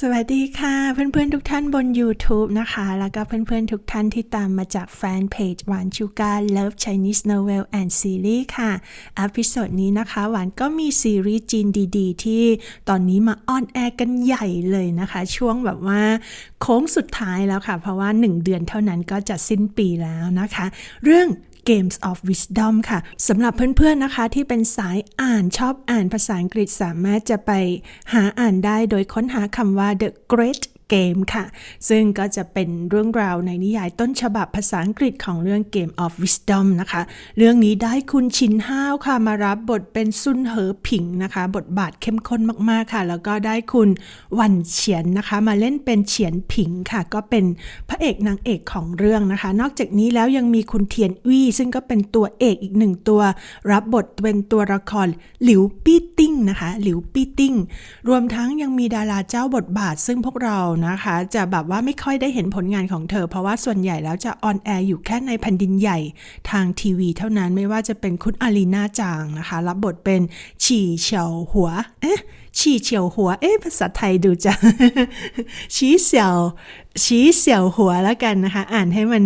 สวัสดีค่ะ เพื่อนๆทุกท่านบน YouTube นะคะ แล้วก็เพื่อนๆทุกท่านที่ตามมาจากแฟนเพจหวานชูการ Love Chinese Novel and Series ค่ะอพิโซดนี้นะคะ หวานก็มีซีรีส์จีนดีๆ ที่ตอนนี้มาออนแอร์กันใหญ่เลยนะคะ ช่วงแบบว่าโค้งสุดท้ายแล้วค่ะ เพราะว่า 1 เดือนเท่านั้นก็จะสิ้นปีแล้วนะคะ เรื่อง Games of Wisdom ค่ะสำหรับเพื่อนๆนะคะที่เป็นสายอ่านชอบอ่านภาษาอังกฤษสามารถจะไปหาอ่านได้โดยค้นหาคำว่า The Great Game ค่ะ ซึ่งก็จะเป็นเรื่องราวในนิยายต้นฉบับภาษาอังกฤษของเรื่อง Game of Wisdom นะคะ เรื่องนี้ได้คุณชินห้าวค่ะ มารับบทเป็นซุนเหอผิงนะคะ บทบาทเข้มข้นมากๆค่ะ แล้วก็ได้คุณวันเฉียนนะคะ มาเล่นเป็นเฉียนผิงค่ะ ก็เป็นพระเอกนางเอกของเรื่องนะคะ นอกจากนี้แล้วยังมีคุณเทียนวี่ซึ่งก็เป็นตัวเอกอีกหนึ่งตัว รับบทเป็นตัวละครหลิวปี้ติ้งนะคะหลิวปี้ติ้งรวมทั้งยังมีดาราเจ้าบทบาท ซึ่งพวกเรานะคะ จะแบบว่าไม่ค่อยได้เห็นผลงานของเธอ เพราะว่าส่วนใหญ่แล้วจะออนแอร์อยู่แค่ในแผ่นดินใหญ่ทางทีวีเท่านั้นไม่ว่าจะเป็นคุณอารีนาจางนะคะ รับบทเป็นฉี่เฉียวหัว เอ๊ะ ฉี่เฉียวหัว เอ๊ะภาษาไทยดูจะชี้เสี่ยวชี้เสี่ยวหัวแล้วกันนะคะ อ่านให้มัน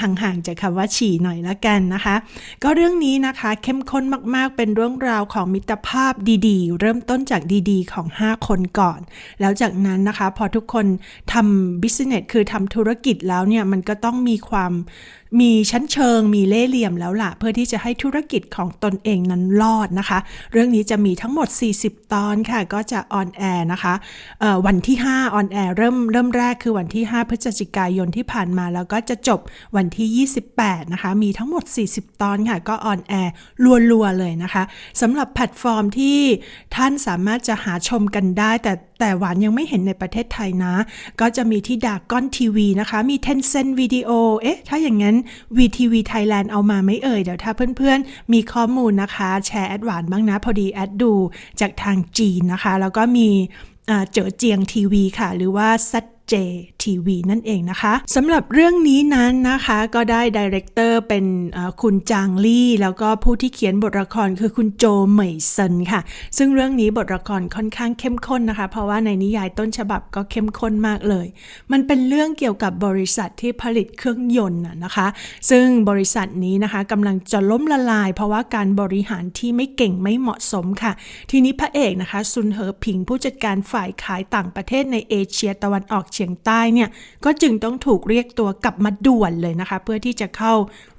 ห่างๆจากคำว่าฉี่หน่อยแล้วกันนะคะ ก็เรื่องนี้นะคะเข้มข้นมากๆ เป็นเรื่องราวของมิตรภาพดีๆ เริ่มต้นจากดีๆ ของ 5 คนก่อน แล้วจากนั้นนะคะ พอทุกคนทำ business คือทำธุรกิจแล้วเนี่ย มันก็ต้องมีความ มีชั้นเชิงมีเล่เหลี่ยมแล้วล่ะ เพื่อที่จะให้ธุรกิจของตนเองนั้นรอดนะคะ เรื่องนี้จะมีทั้งหมด 40 ตอนค่ะ ก็จะออนแอร์นะคะวันที่ 5 ออนแอร์เริ่มเริ่มแรกคือวันที่ 5 พฤศจิกายนที่ผ่านมา แล้วก็จะจบวันที่ 28 นะคะ มีทั้งหมด 40 ตอนค่ะ ก็ออนแอร์รัวๆเลยนะคะสำหรับแพลตฟอร์มที่ท่านสามารถจะหาชมกันได้แต่ แต่หวานยังไม่เห็นในประเทศไทยนะ ก็จะมีที่ดากก้อนทีวีนะคะ มี Tencent Video เอ๊ะ ถ้าอย่างนั้น VTV Thailand เอามาไม่เอ่ย เดี๋ยวถ้าเพื่อนๆ มีข้อมูลนะคะ แชร์แอดหวานบ้างนะ พอดีแอดดูจากทางจีนนะคะ แล้วก็มีเจ๋อเจียงทีวีค่ะ หรือว่าซั J TV นั่นเองนะคะสำหรับเรื่องนี้นั้นนะคะก็ได้ดีเรคเตอร์เป็นคุณจางลี่ แล้วก็ผู้ที่เขียนบทละครคือคุณโจเหมยเซินค่ะ ซึ่งเรื่องนี้บทละครค่อนข้างเข้มข้นนะคะ เพราะว่าในนิยายต้นฉบับก็เข้มข้นมากเลย มันเป็นเรื่องเกี่ยวกับบริษัทที่ผลิตเครื่องยนต์นะนะคะ ซึ่งบริษัทนี้นะคะกำลังจะล้มละลาย เพราะว่าการบริหารที่ไม่เก่งไม่เหมาะสมค่ะ ทีนี้พระเอกนะคะซุนเหอผิงผู้จัดการฝ่ายขายต่างประเทศในเอเชียตะวันออกเียงใต้เนี่ยก็จึงต้องถูกเรียกตัวกลับมาด่วนเลยนะคะ เพื่อที่จะเข้า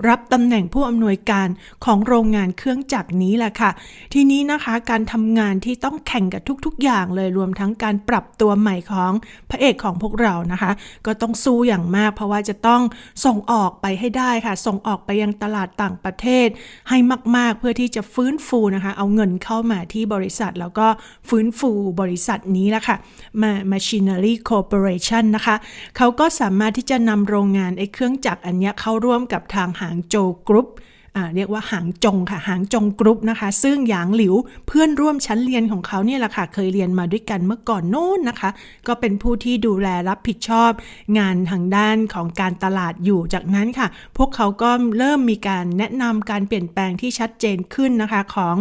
รับตำแหน่งผู้อำนวยการของโรงงานเครื่องจักรนี้แหละค่ะ ทีนี้นะคะการทำงานที่ต้องแข่งกับทุกๆ อย่างเลยรวมทั้งการปรับตัวใหม่ของพระเอกของพวกเรานะคะ ก็ต้องสู้อย่างมาก เพราะว่าจะต้องส่งออกไปให้ได้ค่ะ ส่งออกไปยังตลาดต่างประเทศ ให้มาก ๆ เพื่อที่จะฟื้นฟูนะคะ เอาเงินเข้ามาที่บริษัทแล้วก็ฟื้นฟูบริษัทนี้แหละค่ะมา Machinery Corporation นะคะ เขาก็สามารถที่จะนำโรงงานไอ้เครื่องจักรอันนี้เข้าร่วมกับทางหางโจกรุ๊ปเรียกว่าหางจงค่ะ หางจงกรุ๊ปนะคะ ซึ่งหยางหลิวเพื่อนร่วมชั้นเรียนของเขาเนี่ยแหละค่ะ เคยเรียนมาด้วยกันเมื่อก่อนโน้นนะคะ ก็เป็นผู้ที่ดูแลรับผิดชอบ งานทางด้านของการตลาดอยู่จากนั้นค่ะ พวกเขาก็เริ่มมีการแนะนำการเปลี่ยนแปลงที่ชัดเจนขึ้นนะคะของ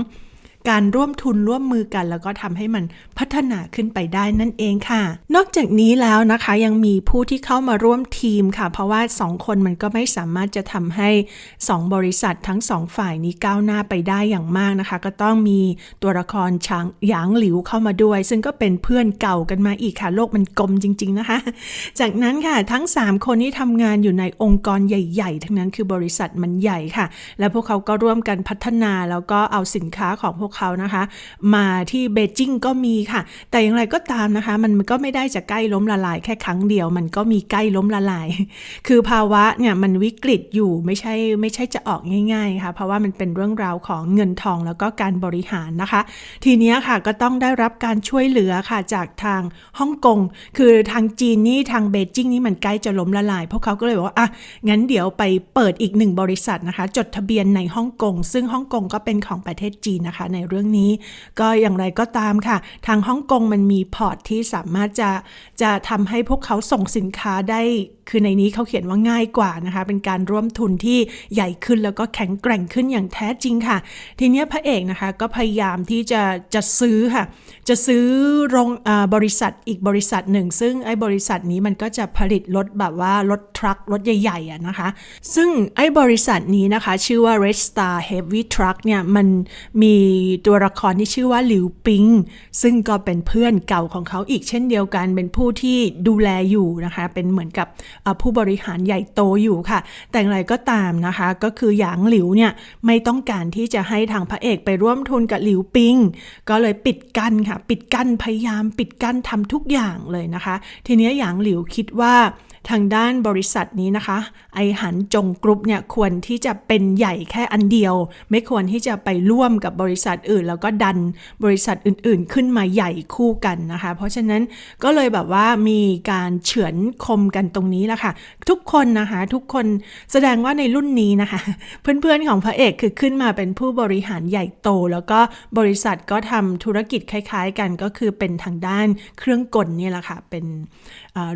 การร่วมทุนร่วมมือกัน แล้วก็ทำให้มันพัฒนาขึ้นไปได้นั่นเองค่ะ นอกจากนี้แล้วนะคะยังมีผู้ที่เข้ามาร่วมทีมค่ะ เพราะว่า 2 คนมันก็ไม่สามารถจะทำให้ 2 บริษัททั้ง 2 ฝ่ายนี้ก้าวหน้าไปได้อย่างมากนะคะ ก็ต้องมีตัวละครช้างหยางหลิวเข้ามาด้วย ซึ่งก็เป็นเพื่อนเก่ากันมาอีกค่ะ โลกมันกลมจริง ๆนะคะ จากนั้นค่ะทั้ง 3 คนที่ทำงานอยู่ในองค์กรใหญ่ ๆ ทั้งนั้นคือบริษัทมันใหญ่ค่ะ และพวกเขาก็ร่วมกันพัฒนาแล้วก็เอาสินค้าของพวกเขานะคะ มาที่เบจิงก็มีค่ะ แต่อย่างไรก็ตามนะคะ มันก็ไม่ได้จะใกล้ล้มละลายแค่ครั้งเดียว มันก็มีใกล้ล้มละลาย คือภาวะเนี่ยมันวิกฤตอยู่ไม่ใช่ไม่ใช่จะออกง่ายๆค่ะเพราะว่ามันเป็นเรื่องราวของเงินทองแล้วก็การบริหารนะคะ ทีนี้ค่ะก็ต้องได้รับการช่วยเหลือค่ะจากทางฮ่องกงคือทางจีนนี่ทางเบจิงนี่มันใกล้จะล้มละลาย พวกเขาก็เลยบอกว่าอะงั้นเดี๋ยวไปเปิดอีกหนึ่งบริษัทนะคะ จดทะเบียนในฮ่องกงซึ่งฮ่องกงก็เป็นของประเทศจีนนะคะในเรื่องนี้ ก็อย่างไรก็ตามค่ะ ทางฮ่องกงมันมีพอร์ตที่สามารถจะจะทำให้พวกเขาส่งสินค้าได้คือในนี้เขาเขียนว่าง่ายกว่านะคะ เป็นการร่วมทุนที่ใหญ่ขึ้นแล้วก็แข็งแกร่งขึ้นอย่างแท้จริงค่ะ ทีนี้พระเอกนะคะก็พยายามที่จะจะซื้อค่ะ จะซื้อโรงอบริษัทอีกบริษัทหนึ่ง ซึ่งไอ้บริษัทนี้มันก็จะผลิตรถแบบว่ารถทรัครถใหญ่ๆอะนะคะ ซึ่งไอ้บริษัทนี้นะคะ ชื่อว่า Red Star Heavy Truck เนี่ยมันมีตัวละครที่ชื่อว่าหลิวปิง ซึ่งก็เป็นเพื่อนเก่าของเขาอีกเช่นเดียวกัน เป็นผู้ที่ดูแลอยู่นะคะ เป็นเหมือนกับผู้บริหารใหญ่โตอยู่ค่ะ แต่อย่างไรก็ตามนะคะ ก็คือหยางหลิวเนี่ยไม่ต้องการที่จะให้ทางพระเอกไปร่วมทุนกับหลิวปิง ก็เลยปิดกั้นค่ะ ปิดกั้นพยายาม ปิดกั้นทำทุกอย่างเลยนะคะ ทีนี้หยางหลิวคิดว่า ทางด้านบริษัทนี้นะคะ ไอหันจงกรุ๊ปเนี่ยควรที่จะเป็นใหญ่แค่อันเดียว ไม่ควรที่จะไปร่วมกับบริษัทอื่น แล้วก็ดันบริษัทอื่นๆ ขึ้นมาใหญ่คู่กันนะคะ เพราะฉะนั้นก็เลยแบบว่ามีการเฉือนคมกันตรงนี้แหละค่ะ ทุกคนนะคะทุกคนแสดงว่าในรุ่นนี้นะคะ เพื่อนๆของพระเอกคือขึ้นมาเป็นผู้บริหารใหญ่โต แล้วก็บริษัทก็ทำธุรกิจคล้าย ๆ กันก็คือเป็นทางด้านเครื่องกลนี่แหละค่ะเป็น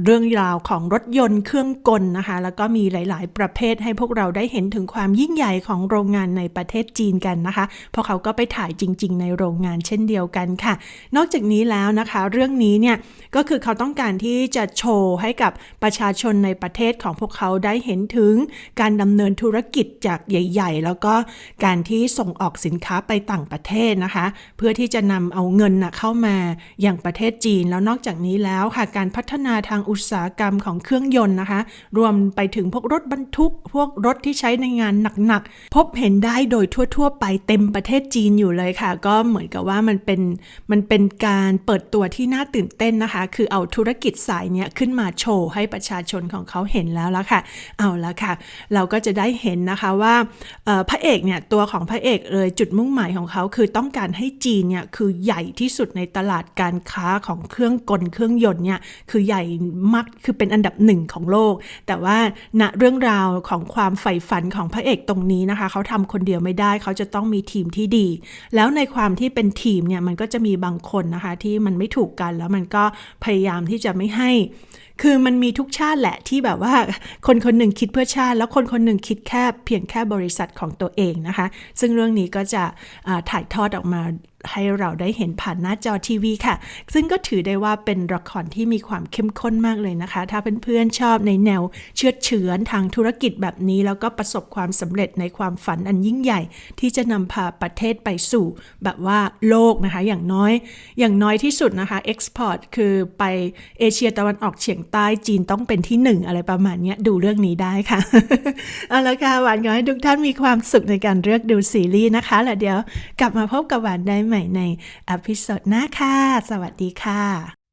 เรื่องราวของรถยนต์เครื่องกลนะคะ แล้วก็มีหลาย ๆ ประเภทให้พวกเราได้เห็นถึงความยิ่งใหญ่ของโรงงานในประเทศจีนกันนะคะ เพราะเขาก็ไปถ่ายจริง ๆ ในโรงงานเช่นเดียวกันค่ะ นอกจากนี้แล้วนะคะ เรื่องนี้เนี่ยก็คือเขาต้องการที่จะโชว์ให้กับประชาชนในประเทศของพวกเขาได้เห็นถึงการดำเนินธุรกิจจากใหญ่ ๆ แล้วก็การที่ส่งออกสินค้าไปต่างประเทศนะคะ เพื่อที่จะนำเอาเงินนะเข้ามาอย่างประเทศจีน แล้วนอกจากนี้แล้วค่ะการพัฒนาทางอุตสาหกรรมของเครื่องยนต์นะคะ รวมไปถึงพวกรถบรรทุก พวกรถที่ใช้ในงานหนักๆ พบเห็นได้โดยทั่ว ๆ ไปเต็มประเทศจีนอยู่เลยค่ะ ก็เหมือนกับว่ามันเป็นมันเป็นการเปิดตัวที่น่าตื่นเต้นนะคะ คือเอาธุรกิจสายเนี้ยขึ้นมาโชว์ให้ประชาชนของเขาเห็นแล้วละค่ะ เอาละค่ะ เราก็จะได้เห็นนะคะว่าพระเอกเนี่ยตัวของพระเอกเลยจุดมุ่งหมายของเขาคือต้องการให้จีนเนี่ยคือใหญ่ที่สุดในตลาดการค้าของเครื่องกลเครื่องยนต์เนี่ยคือใหญ่มากคือเป็นอันดับหนึ่งของโลก แต่ว่าณเรื่องราวของความใฝ่ฝันของพระเอกตรงนี้นะคะ เขาทำคนเดียวไม่ได้ เขาจะต้องมีทีมที่ดี แล้วในความที่เป็นทีมเนี่ยมันก็จะมีบางคนนะคะที่มันไม่ถูกกันแล้วมันก็พยายามที่จะไม่ให้คือมันมีทุกชาติแหละที่แบบว่าคนคนหนึ่งคิดเพื่อชาติ แล้วคนคนหนึ่งคิดแค่เพียงแค่บริษัทของตัวเองนะคะ ซึ่งเรื่องนี้ก็จะถ่ายทอดออกมา ให้เราได้เห็นผ่านหน้าจอทีวีค่ะ ซึ่งก็ถือได้ว่าเป็นละครที่มีความเข้มข้นมากเลยนะคะ ถ้าเพื่อนๆชอบในแนวเชื้อเฉือนทางธุรกิจแบบนี้ แล้วก็ประสบความสำเร็จในความฝันอันยิ่งใหญ่ ที่จะนำพาประเทศไปสู่ แบบว่าโลกนะคะ อย่างน้อย อย่างน้อยที่สุดนะคะเอ็กซ์พอร์ตคือไปเอเชียตะวันออกเฉียงใต้จีนต้องเป็นที่หนึ่งอะไรประมาณนี้ดูเรื่องนี้ได้ค่ะเอาละค่ะหวานขอให้ทุกท่านมีความสุขในการเลือกดูซีรีส์นะคะแล้วเดี๋ยวกลับมาพบกับหวานได้ไหมใหม่ในอพิโซดหน้าค่ะ สวัสดีค่ะ